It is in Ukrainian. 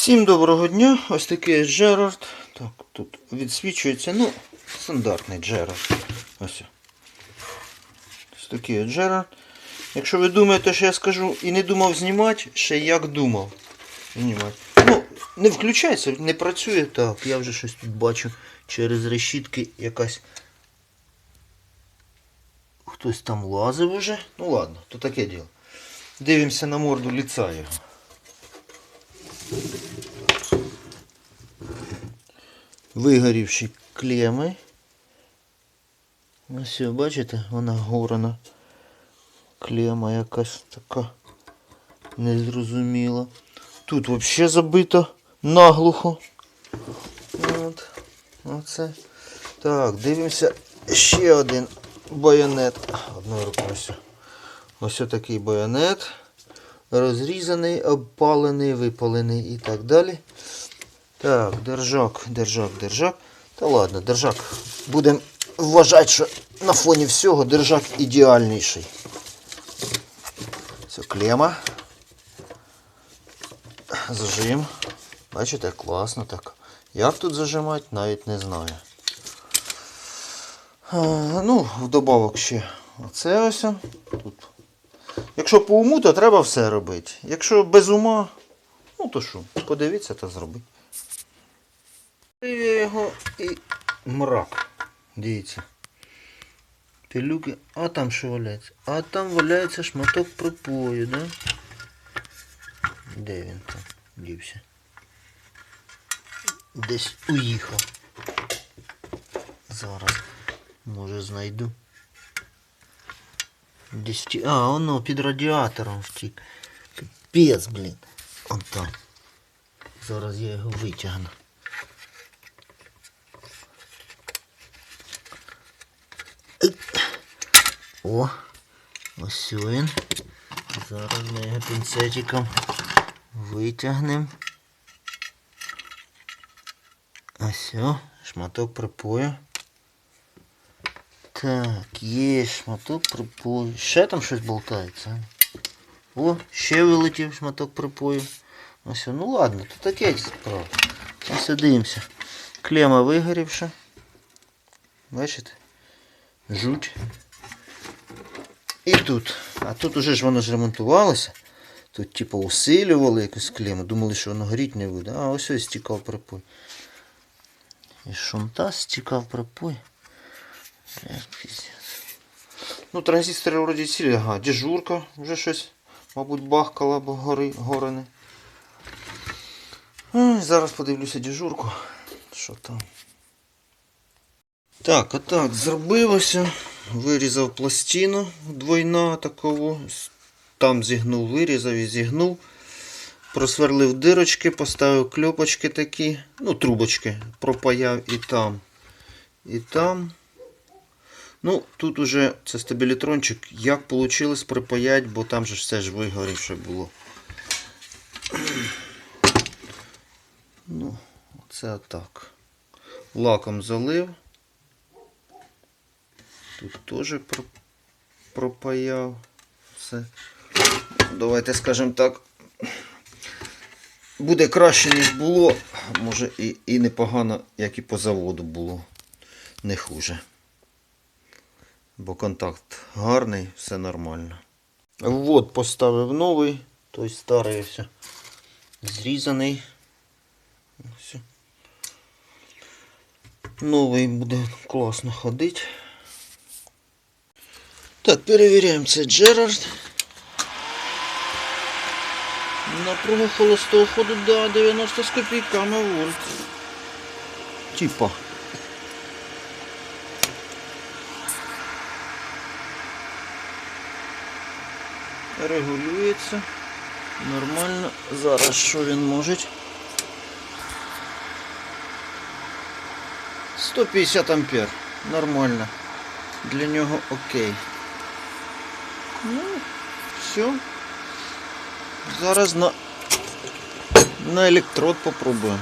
Всім доброго дня. Ось такий Джерард. Так, тут відсвічується, ну, стандартний Джерард. Ось. Ось такий Джерард. Якщо ви думаєте, що я скажу і не думав знімати, ще як думав. Знімати. Ну, не включається, не працює так. Я вже щось тут бачу через решітки якась. Хтось там лазив уже. Ну ладно, то таке діло. Дивимося на морду ліца його. Вигорівші клеми. Ось, бачите, вона горана. Клема якась така незрозуміла. Тут взагалі забито наглухо. От. Оце. Так, дивимося ще один байонет. Одною рукою. Ось такий байонет. Розрізаний, обпалений, випалений і так далі. Так, держак, держак, держак. Та ладно, держак. Будемо вважати, що на фоні всього держак ідеальніший. Це клема. Зажим. Бачите, класно так. Як тут зажимати, навіть не знаю. Ну, вдобавок ще оце ось. Тут. Якщо по уму, то треба все робити. Якщо без ума, ну то що, подивіться та зробити. Я його і мрак. Дивіться. Пилюки. А там що валяється? А там валяється шматок припою, да? Де він там дівся? Десь уїхав. Зараз. Може знайду. Десь втік. А, воно під радіатором втік. Капець, блін. Он там. Зараз я його витягну. О, ось він. Зараз ми його пінцетиком витягнемо. Ось, шматок припою. Так, є шматок припою. Ще там щось болтається. О, ще вилетів шматок припою. Ось, ну ладно, то таке справа. Ось дивимося. Клема вигорівша. Бачите? Жуть. І тут. А тут уже ж воно ж ремонтувалося. Тут типу усилювали якусь клему. Думали, що воно горіть не буде. А ось ось стікав припой. І шунта стікав припой. Ну, транзистори вроді цілі, ага, дежурка, вже щось, мабуть, бахкала або гори, горене. Ай, Зараз подивлюся дежурку. Що там? Так, отак, зробилося. Вирізав пластину двойна такову. Там зігнув, вирізав і зігнув. Просверлив дирочки, поставив кльопочки такі, ну, трубочки, пропаяв і там, і там. Ну, тут уже це стабілітрончик. Як вийшло припаять, бо там же все ж вигорівше було. Ну, це отак. Лаком залив. Тут теж пропаяв все. Давайте скажемо так. Буде краще, ніж було. Може і, і непогано, як і по заводу було. Не хуже. Бо контакт гарний, все нормально. Ввод поставив новий, той старий все. Зрізаний. Все. Новий буде класно ходити. Так, перевіряємо це Джерард. Напругу холостого ходу, да, 90 з копійками вольт. Типа. Регулюється. Нормально. Зараз що він може? 150 ампер. Нормально. Для нього окей. Ну, все. Зараз на, на електрод попробуємо.